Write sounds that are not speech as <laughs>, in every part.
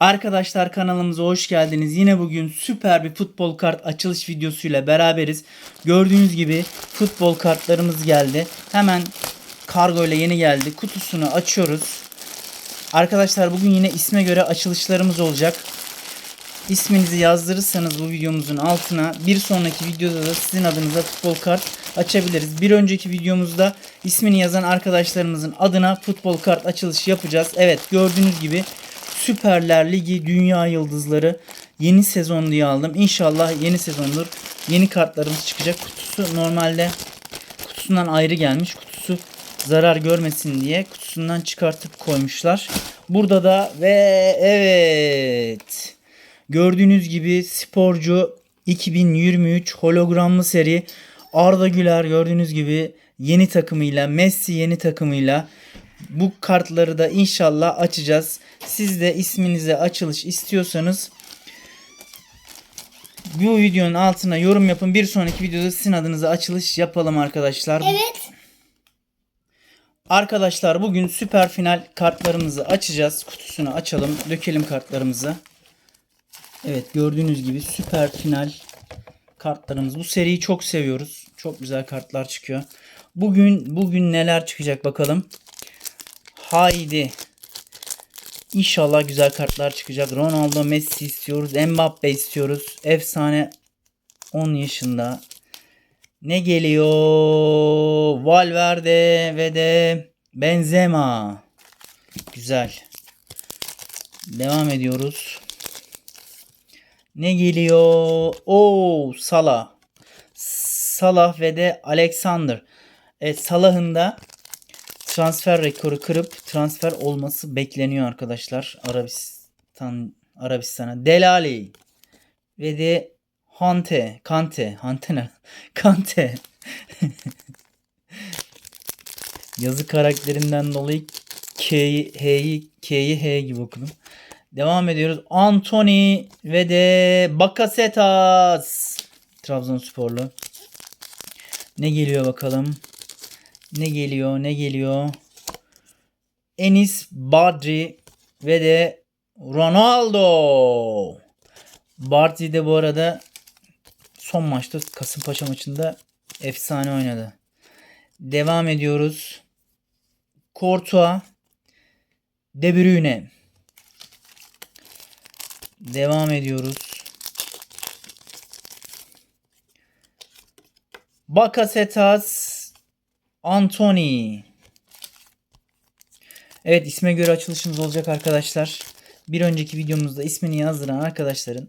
Arkadaşlar kanalımıza hoş geldiniz. Yine bugün süper bir futbol kart açılış videosuyla beraberiz. Gördüğünüz gibi futbol kartlarımız geldi. Hemen kargo ile yeni geldi. Kutusunu açıyoruz. Arkadaşlar bugün yine isme göre açılışlarımız olacak. İsminizi yazdırırsanız bu videomuzun altına bir sonraki videoda da sizin adınıza futbol kart açabiliriz. Bir önceki videomuzda ismini yazan arkadaşlarımızın adına futbol kart açılışı yapacağız. Evet gördüğünüz gibi Süperler Ligi Dünya Yıldızları yeni sezon diye aldım. İnşallah yeni sezondur. Yeni kartlarımız çıkacak. Kutusu normalde kutusundan ayrı gelmiş. Kutusu zarar görmesin diye kutusundan çıkartıp koymuşlar. Burada da ve evet gördüğünüz gibi sporcu 2023 hologramlı seri Arda Güler gördüğünüz gibi yeni takımıyla Messi yeni takımıyla bu kartları da inşallah açacağız. Siz de isminize açılış istiyorsanız bu videonun altına yorum yapın. Bir sonraki videoda sizin adınıza açılış yapalım arkadaşlar. Evet. Arkadaşlar bugün süper final kartlarımızı açacağız. Kutusunu açalım. Dökelim kartlarımızı. Evet gördüğünüz gibi süper final kartlarımız. Bu seriyi çok seviyoruz. Çok güzel kartlar çıkıyor. Bugün bugün neler çıkacak bakalım. Haydi. İnşallah güzel kartlar çıkacak. Ronaldo, Messi istiyoruz. Mbappe istiyoruz. Efsane 10 yaşında. Ne geliyor? Valverde ve de Benzema. Güzel. Devam ediyoruz. Ne geliyor? Oo, Salah. Salah ve de Alexander. Evet, Salah'ın da transfer rekoru kırıp transfer olması bekleniyor arkadaşlar. Arabistan Arabistan'a. Delali ve de Hante, Kante, Hante ne? <laughs> Kante. <laughs> Yazı karakterinden dolayı K'yi, H'yi, K'yi H gibi okudum. Devam ediyoruz. Anthony ve de Bakasetas. Trabzonsporlu. Ne geliyor bakalım. Ne geliyor? Ne geliyor? Enis Badri ve de Ronaldo. Badri de bu arada son maçta Kasımpaşa maçında efsane oynadı. Devam ediyoruz. Courtois De Bruyne. Devam ediyoruz. Bakasetas Anthony. Evet isme göre açılışımız olacak arkadaşlar. Bir önceki videomuzda ismini yazdıran arkadaşların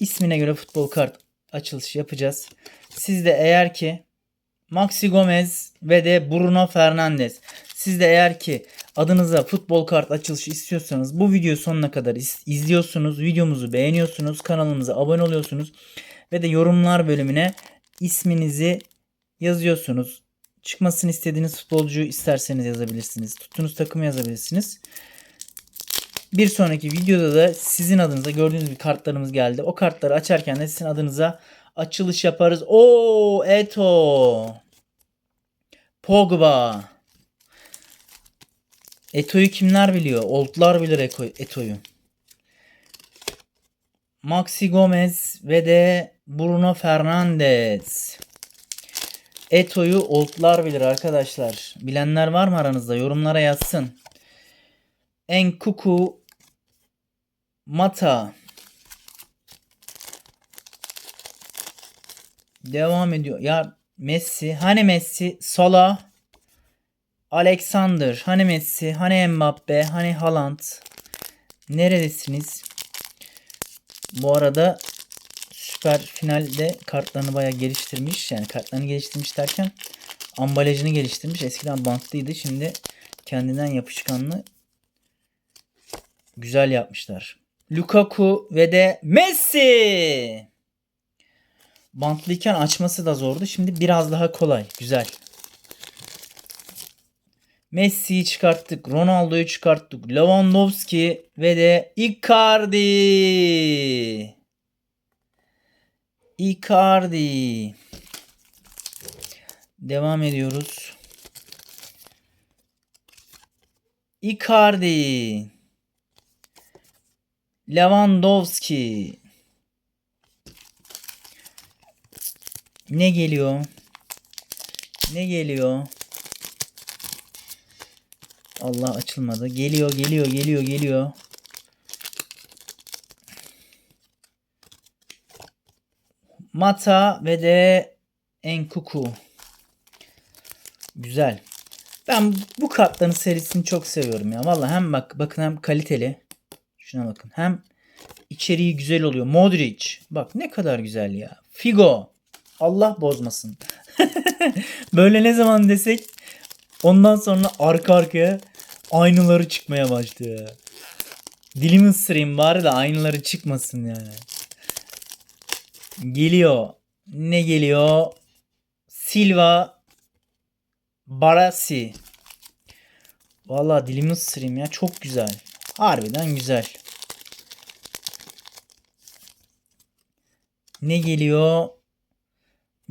ismine göre futbol kart açılışı yapacağız. Siz de eğer ki Maxi Gomez ve de Bruno Fernandes. Siz de eğer ki adınıza futbol kart açılışı istiyorsanız bu videoyu sonuna kadar iz- izliyorsunuz. Videomuzu beğeniyorsunuz. Kanalımıza abone oluyorsunuz. Ve de yorumlar bölümüne isminizi yazıyorsunuz. Çıkmasını istediğiniz futbolcuyu isterseniz yazabilirsiniz. Tuttuğunuz takımı yazabilirsiniz. Bir sonraki videoda da sizin adınıza gördüğünüz gibi kartlarımız geldi. O kartları açarken de sizin adınıza açılış yaparız. Oo, Eto. Pogba. Eto'yu kimler biliyor? Oldlar bilir Eto'yu. Maxi Gomez ve de Bruno Fernandes. Eto'yu oldlar bilir arkadaşlar. Bilenler var mı aranızda? Yorumlara yazsın. Enkuku Mata. Devam ediyor. Ya Messi. Hani Messi? Salah. Alexander. Hani Messi? Hani Mbappe? Hani Haaland? Neredesiniz? Bu arada süper finalde kartlarını bayağı geliştirmiş. Yani kartlarını geliştirmiş derken ambalajını geliştirmiş. Eskiden bantlıydı. Şimdi kendinden yapışkanlı güzel yapmışlar. Lukaku ve de Messi. Bantlıyken açması da zordu. Şimdi biraz daha kolay. Güzel. Messi'yi çıkarttık. Ronaldo'yu çıkarttık. Lewandowski ve de Icardi. Icardi. Devam ediyoruz. Icardi. Lewandowski. Ne geliyor? Ne geliyor? Allah açılmadı. Geliyor, geliyor, geliyor, geliyor. Mata ve de Enkuku. Güzel. Ben bu kartların serisini çok seviyorum ya. Vallahi hem bak bakın hem kaliteli. Şuna bakın. Hem içeriği güzel oluyor. Modric. Bak ne kadar güzel ya. Figo. Allah bozmasın. <laughs> Böyle ne zaman desek ondan sonra arka arkaya aynaları çıkmaya başlıyor. Dilimi ısırayım bari de aynaları çıkmasın yani. Geliyor. Ne geliyor? Silva Barasi. Vallahi dilimi ısırayım ya. Çok güzel. Harbiden güzel. Ne geliyor?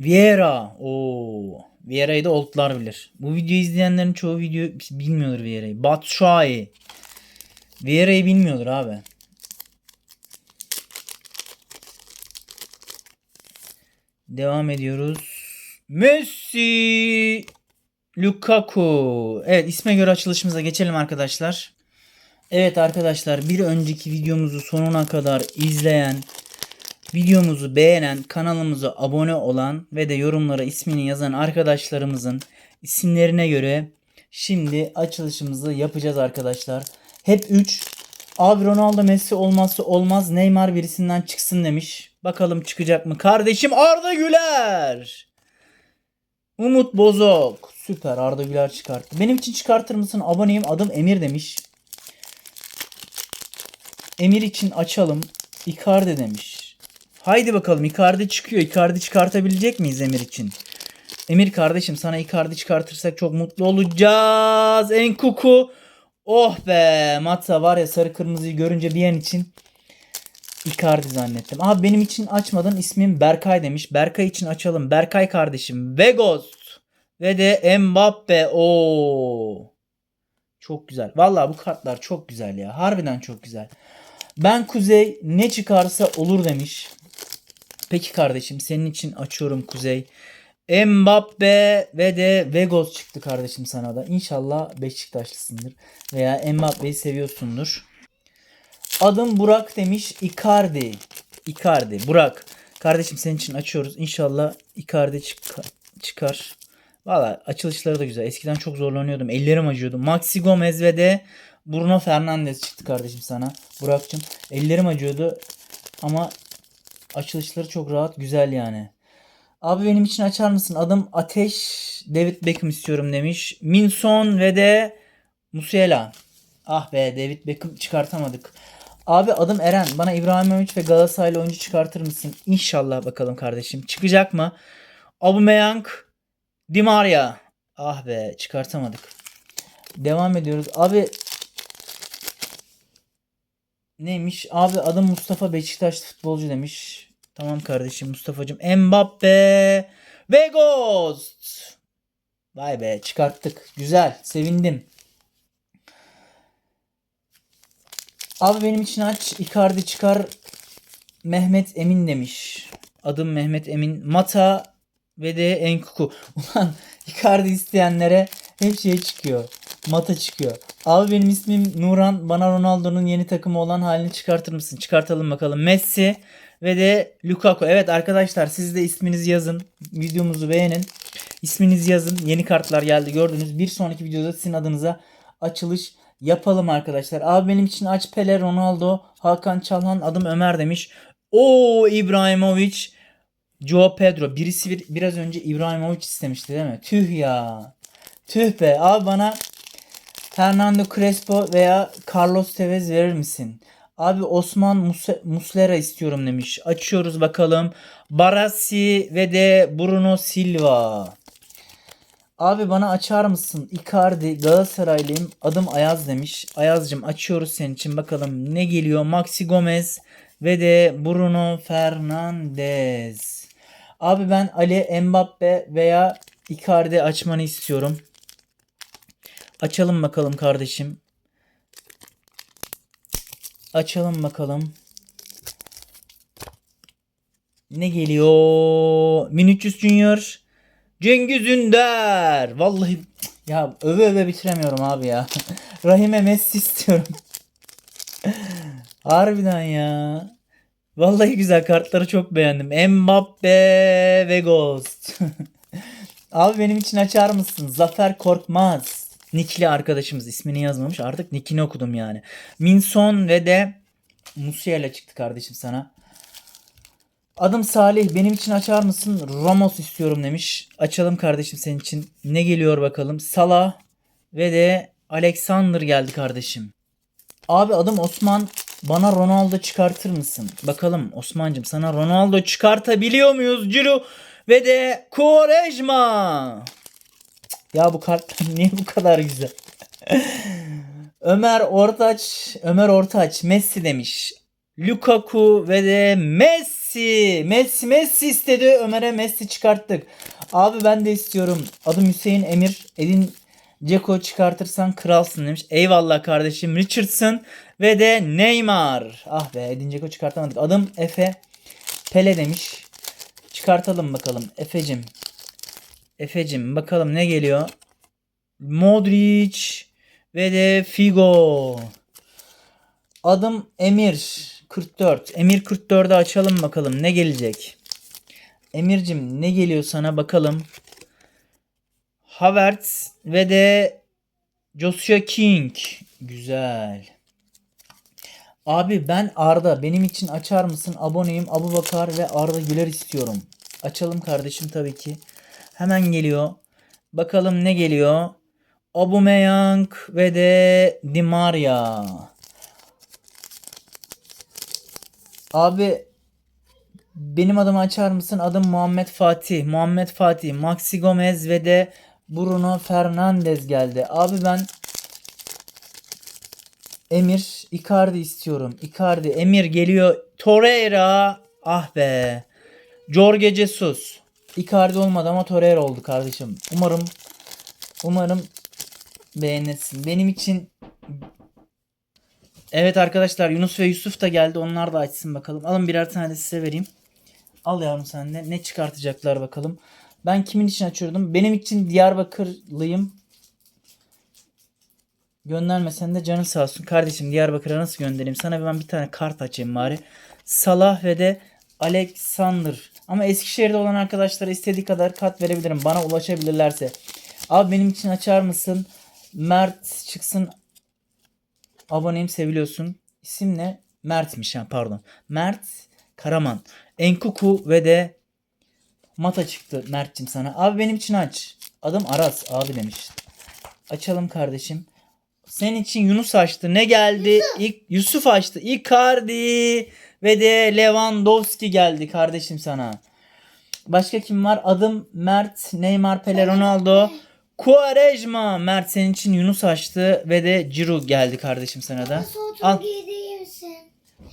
Vieira. Oo. Vieira'yı da oldlar bilir. Bu videoyu izleyenlerin çoğu video bilmiyordur Vieira'yı. Batshuayi. Vieira'yı bilmiyordur abi. Devam ediyoruz. Messi. Lukaku. Evet isme göre açılışımıza geçelim arkadaşlar. Evet arkadaşlar bir önceki videomuzu sonuna kadar izleyen, videomuzu beğenen, kanalımıza abone olan ve de yorumlara ismini yazan arkadaşlarımızın isimlerine göre şimdi açılışımızı yapacağız arkadaşlar. Hep 3. Abi Ronaldo Messi olmazsa olmaz Neymar birisinden çıksın demiş. Bakalım çıkacak mı? Kardeşim Arda Güler. Umut Bozok. Süper Arda Güler çıkarttı. Benim için çıkartır mısın? Aboneyim. Adım Emir demiş. Emir için açalım. Icardi demiş. Haydi bakalım Icardi çıkıyor. Icardi çıkartabilecek miyiz Emir için? Emir kardeşim sana Icardi çıkartırsak çok mutlu olacağız. Enkuku. Oh be Matsa var ya sarı kırmızıyı görünce bir an için Icardi zannettim. Abi benim için açmadın ismim Berkay demiş. Berkay için açalım. Berkay kardeşim. Vegos ve de Mbappe. Oo. Çok güzel. Vallahi bu kartlar çok güzel ya. Harbiden çok güzel. Ben Kuzey ne çıkarsa olur demiş. Peki kardeşim senin için açıyorum Kuzey. Mbappe ve de Vegos çıktı kardeşim sana da. İnşallah Beşiktaşlısındır. Veya Mbappe'yi seviyorsundur. Adım Burak demiş. Icardi. Icardi. Burak. Kardeşim senin için açıyoruz. İnşallah Icardi çık- çıkar. Valla açılışları da güzel. Eskiden çok zorlanıyordum. Ellerim acıyordu. Maxi Gomez ve de Bruno Fernandes çıktı kardeşim sana. Burak'cığım. Ellerim acıyordu. Ama açılışları çok rahat. Güzel yani. Abi benim için açar mısın? Adım Ateş. David Beckham istiyorum demiş. Minson ve de Musiala. Ah be David Beckham çıkartamadık. Abi adım Eren. Bana İbrahimovic ve Galatasaraylı oyuncu çıkartır mısın? İnşallah bakalım kardeşim. Çıkacak mı? Aubameyang, Di Maria. Ah be çıkartamadık. Devam ediyoruz. Abi neymiş? Abi adım Mustafa Beşiktaş futbolcu demiş. Tamam kardeşim Mustafa'cığım. Mbappe ve Ghost. Vay be çıkarttık. Güzel. Sevindim. Abi benim için aç. Icardi çıkar. Mehmet Emin demiş. Adım Mehmet Emin. Mata ve de Enkuku. <laughs> Ulan Icardi isteyenlere hep şey çıkıyor. Mata çıkıyor. Abi benim ismim Nuran. Bana Ronaldo'nun yeni takımı olan halini çıkartır mısın? Çıkartalım bakalım. Messi ve de Lukaku. Evet arkadaşlar siz de isminizi yazın. Videomuzu beğenin. İsminizi yazın. Yeni kartlar geldi gördünüz. Bir sonraki videoda sizin adınıza açılış yapalım arkadaşlar. Abi benim için aç Pele, Ronaldo, Hakan Çalhan, adım Ömer demiş. O İbrahimovic, Joe Pedro. Birisi bir, biraz önce İbrahimovic istemişti değil mi? Tüh ya. Tüh be. Abi bana Fernando Crespo veya Carlos Tevez verir misin? Abi Osman Mus- Muslera istiyorum demiş. Açıyoruz bakalım. Barasi ve de Bruno Silva. Abi bana açar mısın? Icardi Galatasaraylıyım. Adım Ayaz demiş. Ayaz'cım açıyoruz senin için bakalım ne geliyor. Maxi Gomez ve de Bruno Fernandes. Abi ben Ali Mbappe veya Icardi açmanı istiyorum. Açalım bakalım kardeşim. Açalım bakalım. Ne geliyor? 1300 Junior. Cengiz Ünder. Vallahi ya öve öve bitiremiyorum abi ya. <laughs> Rahime Messi istiyorum. <laughs> Harbiden ya. Vallahi güzel kartları çok beğendim. Mbappe ve Ghost. <laughs> Abi benim için açar mısın? Zafer Korkmaz. Nickli arkadaşımız ismini yazmamış. Artık nickini okudum yani. Minson ve de Musiala çıktı kardeşim sana. Adım Salih. Benim için açar mısın? Ramos istiyorum demiş. Açalım kardeşim senin için. Ne geliyor bakalım. Salah ve de Alexander geldi kardeşim. Abi adım Osman. Bana Ronaldo çıkartır mısın? Bakalım Osman'cım sana Ronaldo çıkartabiliyor muyuz? Ciro ve de Quaresma. Ya bu kartlar <laughs> niye bu kadar güzel? <laughs> Ömer Ortaç, Ömer Ortaç Messi demiş. Lukaku ve de Messi. Messi Messi istedi. Ömer'e Messi çıkarttık. Abi ben de istiyorum. Adım Hüseyin Emir. Edin Ceko çıkartırsan kralsın demiş. Eyvallah kardeşim. Richardson ve de Neymar. Ah be Edin Ceko çıkartamadık. Adım Efe. Pele demiş. Çıkartalım bakalım. Efe'cim. Efe'cim bakalım ne geliyor. Modric ve de Figo. Adım Emir 44. Emir 44'ü açalım bakalım ne gelecek. Emir'cim ne geliyor sana bakalım. Havertz ve de Joshua King. Güzel. Abi ben Arda. Benim için açar mısın? Aboneyim. Abu Bakar ve Arda Güler istiyorum. Açalım kardeşim tabii ki. Hemen geliyor. Bakalım ne geliyor. Aubameyang ve de Di Maria. Abi benim adımı açar mısın? Adım Muhammed Fatih. Muhammed Fatih. Maxi Gomez ve de Bruno Fernandes geldi. Abi ben Emir Icardi istiyorum. Icardi. Emir geliyor. Torreira. Ah be. Jorge Jesus. Icardi olmadı ama Torreira oldu kardeşim. Umarım umarım beğenirsin. Benim için Evet arkadaşlar Yunus ve Yusuf da geldi. Onlar da açsın bakalım. Alın birer tane size vereyim. Al yavrum sen de. Ne çıkartacaklar bakalım. Ben kimin için açıyordum? Benim için Diyarbakırlıyım. Göndermesen de canın sağ olsun. Kardeşim Diyarbakır'a nasıl göndereyim? Sana ben bir tane kart açayım bari. Salah ve de Alexander. Ama Eskişehir'de olan arkadaşlara istediği kadar kart verebilirim. Bana ulaşabilirlerse. Abi benim için açar mısın? Mert çıksın. Aboneyim seviliyorsun. İsim ne? Mert'miş ha pardon. Mert Karaman. Enkuku ve de Mata çıktı Mert'cim sana. Abi benim için aç. Adım Aras abi demiş. Açalım kardeşim. Senin için Yunus açtı. Ne geldi? İlk Yusuf açtı. Icardi ve de Lewandowski geldi kardeşim sana. Başka kim var? Adım Mert, Neymar, Pele, Ronaldo. Quaresma. Mert senin için Yunus açtı ve de Ciro geldi kardeşim sana da. Al.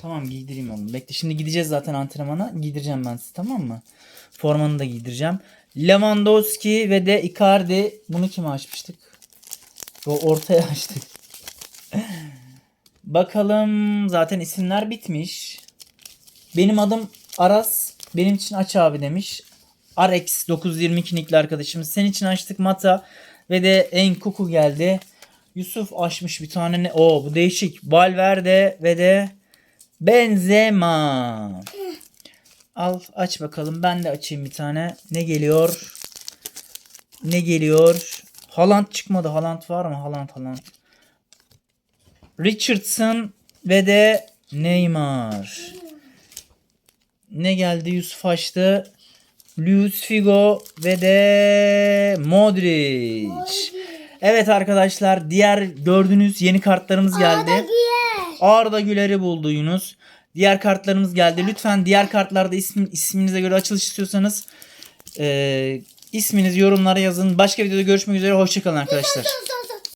Tamam giydireyim oğlum. Bekle şimdi gideceğiz zaten antrenmana. Giydireceğim ben sizi tamam mı? Formanı da giydireceğim. Lewandowski ve de Icardi. Bunu kime açmıştık? O ortaya açtık. <laughs> Bakalım zaten isimler bitmiş. Benim adım Aras. Benim için aç abi demiş. Arex 922 nickli arkadaşımız. Senin için açtık Mata ve de Enkuku geldi. Yusuf açmış bir tane ne? Oo bu değişik. Valverde ve de Benzema. Al aç bakalım. Ben de açayım bir tane. Ne geliyor? Ne geliyor? Haaland çıkmadı. Haaland var mı? Haaland Haaland. Richardson ve de Neymar. Ne geldi? Yusuf açtı. Luis Figo ve de Modric. Evet arkadaşlar diğer gördüğünüz yeni kartlarımız geldi. Arda Güler'i buldu Yunus. Diğer kartlarımız geldi. Lütfen diğer kartlarda ismin, isminize göre açılış istiyorsanız e, isminizi yorumlara yazın. Başka videoda görüşmek üzere. Hoşçakalın arkadaşlar.